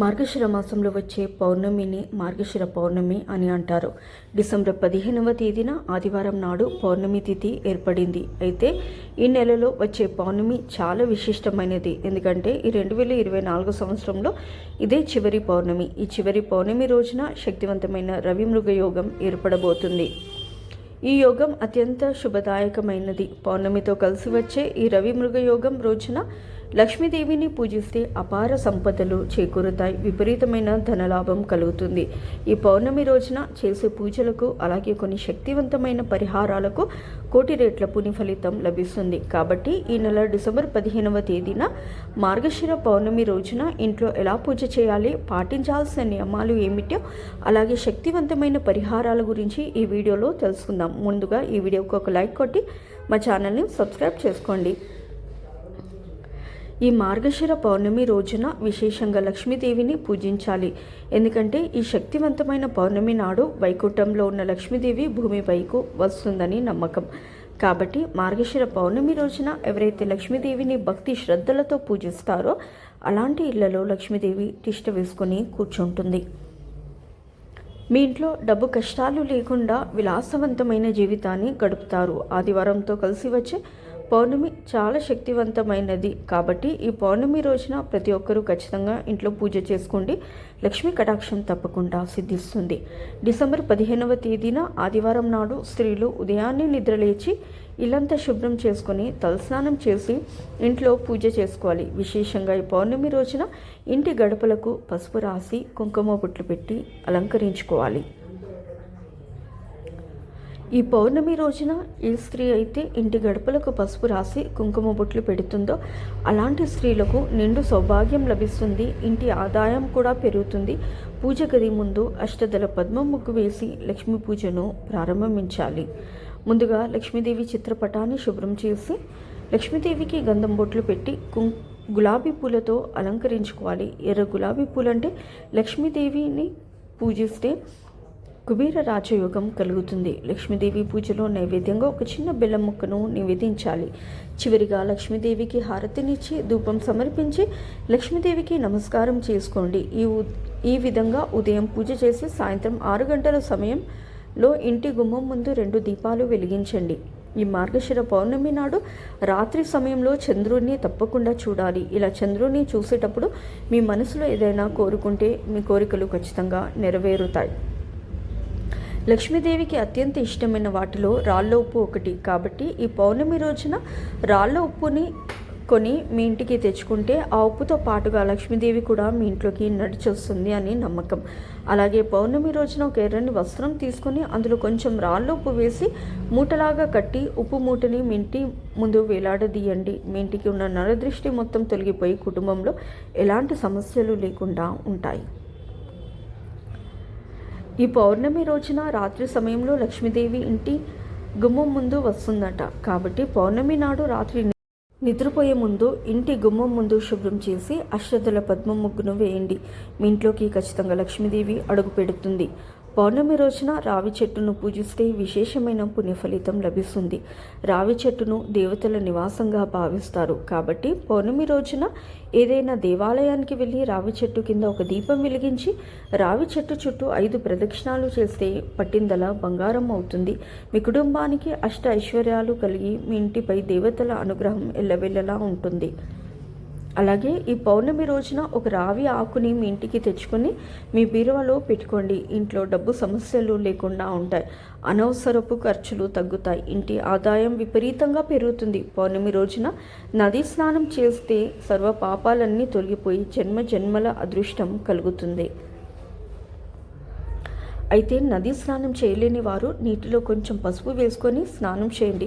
మార్గశిర మాసంలో వచ్చే పౌర్ణమిని మార్గశిర పౌర్ణమి అని అంటారు. డిసెంబర్ పదిహేనవ తేదీన ఆదివారం నాడు పౌర్ణమి తిథి ఏర్పడింది. అయితే ఈ నెలలో వచ్చే పౌర్ణమి చాలా విశిష్టమైనది. ఎందుకంటే ఈ రెండు వేల ఇరవై నాలుగు సంవత్సరంలో ఇదే చివరి పౌర్ణమి. ఈ చివరి పౌర్ణమి రోజున శక్తివంతమైన రవి మృగయోగం ఏర్పడబోతుంది. ఈ యోగం అత్యంత శుభదాయకమైనది. పౌర్ణమితో కలిసి వచ్చే ఈ రవి యోగం రోజున లక్ష్మీదేవిని పూజిస్తే అపార సంపదలు చేకూరుతాయి విపరీతమైన ధనలాభం కలుగుతుంది. ఈ పౌర్ణమి రోజున చేసే పూజలకు అలాగే కొన్ని శక్తివంతమైన పరిహారాలకు కోటి రేట్ల పుని ఫలితం లభిస్తుంది. కాబట్టి ఈ నెల డిసెంబర్ పదిహేనవ తేదీన మార్గశిర పౌర్ణమి రోజున ఇంట్లో ఎలా పూజ చేయాలి పాటించాల్సిన నియమాలు ఏమిటో అలాగే శక్తివంతమైన పరిహారాల గురించి ఈ వీడియోలో తెలుసుకుందాం. ముందుగా ఈ వీడియోకి ఒక లైక్ కొట్టి మా ఛానల్ని సబ్స్క్రైబ్ చేసుకోండి. ఈ మార్గశిర పౌర్ణమి రోజున విశేషంగా లక్ష్మీదేవిని పూజించాలి. ఎందుకంటే ఈ శక్తివంతమైన పౌర్ణమి నాడు వైకుంఠంలో ఉన్న లక్ష్మీదేవి భూమిపైకు వస్తుందని నమ్మకం. కాబట్టి మార్గశిర పౌర్ణమి రోజున ఎవరైతే లక్ష్మీదేవిని భక్తి శ్రద్ధలతో పూజిస్తారో అలాంటి ఇళ్ళలో లక్ష్మీదేవి తిష్ట వేసుకుని కూర్చుంటుంది. మీ ఇంట్లో డబ్బు కష్టాలు లేకుండా విలాసవంతమైన జీవితాన్ని గడుపుతారు. ఆదివారంతో కలిసి వచ్చే పౌర్ణమి చాలా శక్తివంతమైనది. కాబట్టి ఈ పౌర్ణమి రోజున ప్రతి ఒక్కరూ ఖచ్చితంగా ఇంట్లో పూజ చేసుకోండి లక్ష్మీ కటాక్షం తప్పకుండా సిద్ధిస్తుంది. డిసెంబర్ పదిహేనవ తేదీన ఆదివారం నాడు స్త్రీలు ఉదయాన్నే నిద్రలేచి ఇల్లంతా శుభ్రం చేసుకొని తలస్నానం చేసి ఇంట్లో పూజ చేసుకోవాలి. విశేషంగా ఈ పౌర్ణమి రోజున ఇంటి గడపలకు పసుపు రాసి కుంకుమ బొట్లు పెట్టి అలంకరించుకోవాలి. ఈ పౌర్ణమి రోజున ఏ స్త్రీ అయితే ఇంటి గడపలకు పసుపు రాసి కుంకుమ బొట్లు పెడుతుందో అలాంటి స్త్రీలకు నిండు సౌభాగ్యం లభిస్తుంది ఇంటి ఆదాయం కూడా పెరుగుతుంది. పూజ గది ముందు అష్టదల పద్మ ముగ్గు వేసి లక్ష్మీ పూజను ప్రారంభించాలి. ముందుగా లక్ష్మీదేవి చిత్రపటాన్ని శుభ్రం చేసి లక్ష్మీదేవికి గంధం బొట్లు పెట్టి కుం గులాబీ పూలతో అలంకరించుకోవాలి. ఎర్ర గులాబీ పూలంటే లక్ష్మీదేవిని పూజిస్తే కుబేర రాజయోగం కలుగుతుంది. లక్ష్మీదేవి పూజలో నైవేద్యంగా ఒక చిన్న బెల్లం ముక్కను నివేదించాలి. చివరిగా లక్ష్మీదేవికి హారతినిచ్చి ధూపం సమర్పించి లక్ష్మీదేవికి నమస్కారం చేసుకోండి. ఈ ఈ విధంగా ఉదయం పూజ చేసి సాయంత్రం ఆరు గంటల సమయంలో ఇంటి గుమ్మం ముందు రెండు దీపాలు వెలిగించండి. ఈ మార్గశిర పౌర్ణమి నాడు రాత్రి సమయంలో చంద్రుడిని తప్పకుండా చూడాలి. ఇలా చంద్రుడిని చూసేటప్పుడు మీ మనసులో ఏదైనా కోరుకుంటే మీ కోరికలు ఖచ్చితంగా నెరవేరుతాయి. లక్ష్మీదేవికి అత్యంత ఇష్టమైన వాటిలో రాళ్ళ ఉప్పు ఒకటి. కాబట్టి ఈ పౌర్ణమి రోజున రాళ్ళ ఉప్పుని కొని మీ ఇంటికి తెచ్చుకుంటే ఆ ఉప్పుతో పాటుగా లక్ష్మీదేవి కూడా మీ ఇంట్లోకి నడిచొస్తుంది అని నమ్మకం. అలాగే పౌర్ణమి రోజున ఒక ఎర్రని వస్త్రం తీసుకొని అందులో కొంచెం రాళ్ళ ఉప్పు వేసి మూటలాగా కట్టి ఉప్పు మూటని మీ ఇంటి ముందు వేలాడదీయండి. మీ ఇంటికి ఉన్న నరదృష్టి మొత్తం తొలగిపోయి కుటుంబంలో ఎలాంటి సమస్యలు లేకుండా ఉంటాయి. ఈ పౌర్ణమి రోజున రాత్రి సమయంలో లక్ష్మీదేవి ఇంటి గుమ్మం ముందు వస్తుందట. కాబట్టి పౌర్ణమి నాడు రాత్రి నిద్రపోయే ముందు ఇంటి గుమ్మం ముందు శుభ్రం చేసి అశ్వతుల పద్మ ముగ్గును వేయండి. మీ ఇంట్లోకి ఖచ్చితంగా లక్ష్మీదేవి అడుగు పెడుతుంది. పౌర్ణమి రోజున రావి చెట్టును పూజిస్తే విశేషమైన పుణ్య ఫలితం లభిస్తుంది. రావి చెట్టును దేవతల నివాసంగా భావిస్తారు. కాబట్టి పౌర్ణమి రోజున ఏదైనా దేవాలయానికి వెళ్ళి రావి చెట్టు కింద ఒక దీపం వెలిగించి రావి చెట్టు చుట్టూ ఐదు ప్రదక్షిణాలు చేస్తే పట్టిందల బంగారం అవుతుంది. మీ కుటుంబానికి అష్ట ఐశ్వర్యాలు కలిగి మీ ఇంటిపై దేవతల అనుగ్రహం ఎల్లవెల్లలా ఉంటుంది. అలాగే ఈ పౌర్ణమి రోజున ఒక రావి ఆకుని మీ ఇంటికి తెచ్చుకొని మీ బీరువాలో పెట్టుకోండి. ఇంట్లో డబ్బు సమస్యలు లేకుండా ఉంటాయి. అనవసరపు ఖర్చులు తగ్గుతాయి. ఇంటి ఆదాయం విపరీతంగా పెరుగుతుంది. పౌర్ణమి రోజున నదీ స్నానం చేస్తే సర్వ పాపాలన్నీ తొలగిపోయి జన్మ జన్మల అదృష్టం కలుగుతుంది. అయితే నదీ స్నానం చేయలేని వారు నీటిలో కొంచెం పసుపు వేసుకొని స్నానం చేయండి.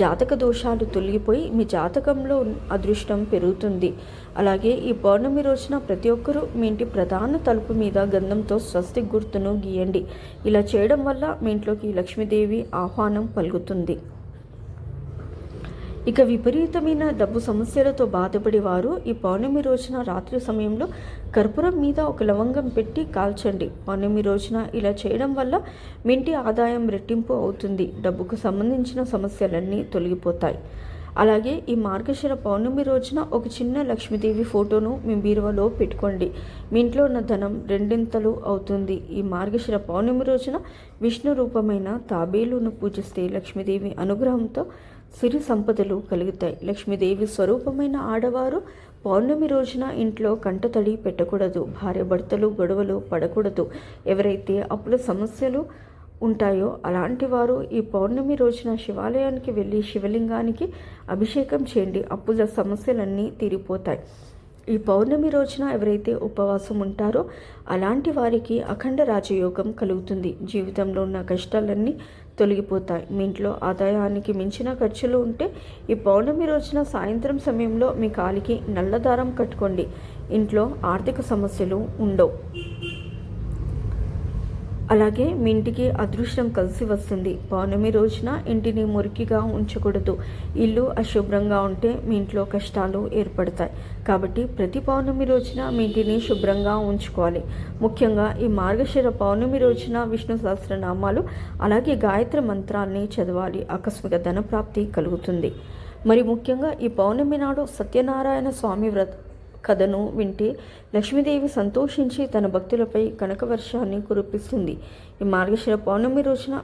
జాతక దోషాలు తొలగిపోయి మీ జాతకంలో అదృష్టం పెరుగుతుంది. అలాగే ఈ పౌర్ణమి రోజున ప్రతి ఒక్కరూ మీ ఇంటి ప్రధాన తలుపు మీద గంధంతో స్వస్తి గుర్తును గీయండి. ఇలా చేయడం వల్ల మీ ఇంట్లోకి లక్ష్మీదేవి ఆహ్వానం పలుకుతుంది. ఇక విపరీతమైన డబ్బు సమస్యలతో బాధపడేవారు ఈ పౌర్ణమి రోజున రాత్రి సమయంలో కర్పూరం మీద ఒక లవంగం పెట్టి కాల్చండి. పౌర్ణమి రోజున ఇలా చేయడం వల్ల మింటి ఆదాయం రెట్టింపు అవుతుంది. డబ్బుకు సంబంధించిన సమస్యలన్నీ తొలగిపోతాయి. అలాగే ఈ మార్గశిర పౌర్ణమి రోజున ఒక చిన్న లక్ష్మీదేవి ఫోటోను మీ బీరువలో పెట్టుకోండి. మీ ఇంట్లో ఉన్న ధనం రెండింతలు అవుతుంది. ఈ మార్గశిర పౌర్ణమి రోజున విష్ణు రూపమైన తాబేలును పూజిస్తే లక్ష్మీదేవి అనుగ్రహంతో సిరి సంపదలు కలుగుతాయి. లక్ష్మీదేవి స్వరూపమైన ఆడవారు పౌర్ణమి రోజున ఇంట్లో కంటతడి పెట్టకూడదు భార్య భర్తలు గొడవలు పడకూడదు. ఎవరైతే అప్పుల సమస్యలు ఉంటాయో అలాంటి వారు ఈ పౌర్ణమి రోజున శివాలయానికి వెళ్ళి శివలింగానికి అభిషేకం చేయండి. అప్పుల సమస్యలన్నీ తీరిపోతాయి. ఈ పౌర్ణమి రోజున ఎవరైతే ఉపవాసం ఉంటారో అలాంటి వారికి అఖండ రాజయోగం కలుగుతుంది. జీవితంలో ఉన్న కష్టాలన్నీ తొలగిపోతాయి. మీ ఇంట్లో ఆదాయానికి మించిన ఖర్చులు ఉంటే ఈ పౌర్ణమి రోజున సాయంత్రం సమయంలో మీ కాలికి నల్లదారం కట్టుకోండి. ఇంట్లో ఆర్థిక సమస్యలు ఉండవు. అలాగే మీ ఇంటికి అదృష్టం కలిసి వస్తుంది. పౌర్ణమి రోజున ఇంటిని మురికిగా ఉంచకూడదు. ఇల్లు అశుభ్రంగా ఉంటే మీ ఇంట్లో కష్టాలు ఏర్పడతాయి. కాబట్టి ప్రతి పౌర్ణమి రోజున మీ ఇంటిని శుభ్రంగా ఉంచుకోవాలి. ముఖ్యంగా ఈ మార్గశిర పౌర్ణమి రోజున విష్ణు సహస్రనామాలు అలాగే గాయత్రి మంత్రాన్ని చదవాలి. ఆకస్మిక ధనప్రాప్తి కలుగుతుంది. మరి ముఖ్యంగా ఈ పౌర్ణమి నాడు సత్యనారాయణ స్వామి వ్రత కథను వింటే లక్ష్మీదేవి సంతోషించి తన భక్తులపై కనక వర్షాన్ని కురిపిస్తుంది. ఈ మార్గశిర పౌర్ణమి రోజున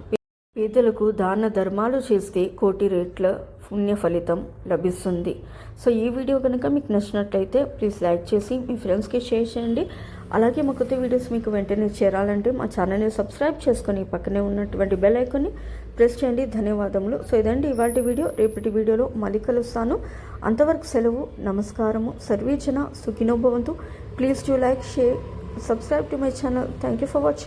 పేదలకు దాన ధర్మాలు చేస్తే కోటి రేట్ల పుణ్య ఫలితం లభిస్తుంది. సో ఈ వీడియో కనుక మీకు నచ్చినట్లయితే ప్లీజ్ లైక్ చేసి మీ ఫ్రెండ్స్కి షేర్ చేయండి. అలాగే మా కొత్త వీడియోస్ మీకు వెంటనే చేరాలంటే మా ఛానల్ని సబ్స్క్రైబ్ చేసుకొని పక్కనే ఉన్నటువంటి బెల్ ఐకాన్ని ప్రెస్ చేయండి. ధన్యవాదములు. సో ఇదండి ఇవాటి వీడియో. రేపటి వీడియోలో మళ్ళీ కలుస్తాను. అంతవరకు సెలవు నమస్కారము. సర్వీచన Sukhinobhavantu. Please to like share subscribe to my channel thank you for watching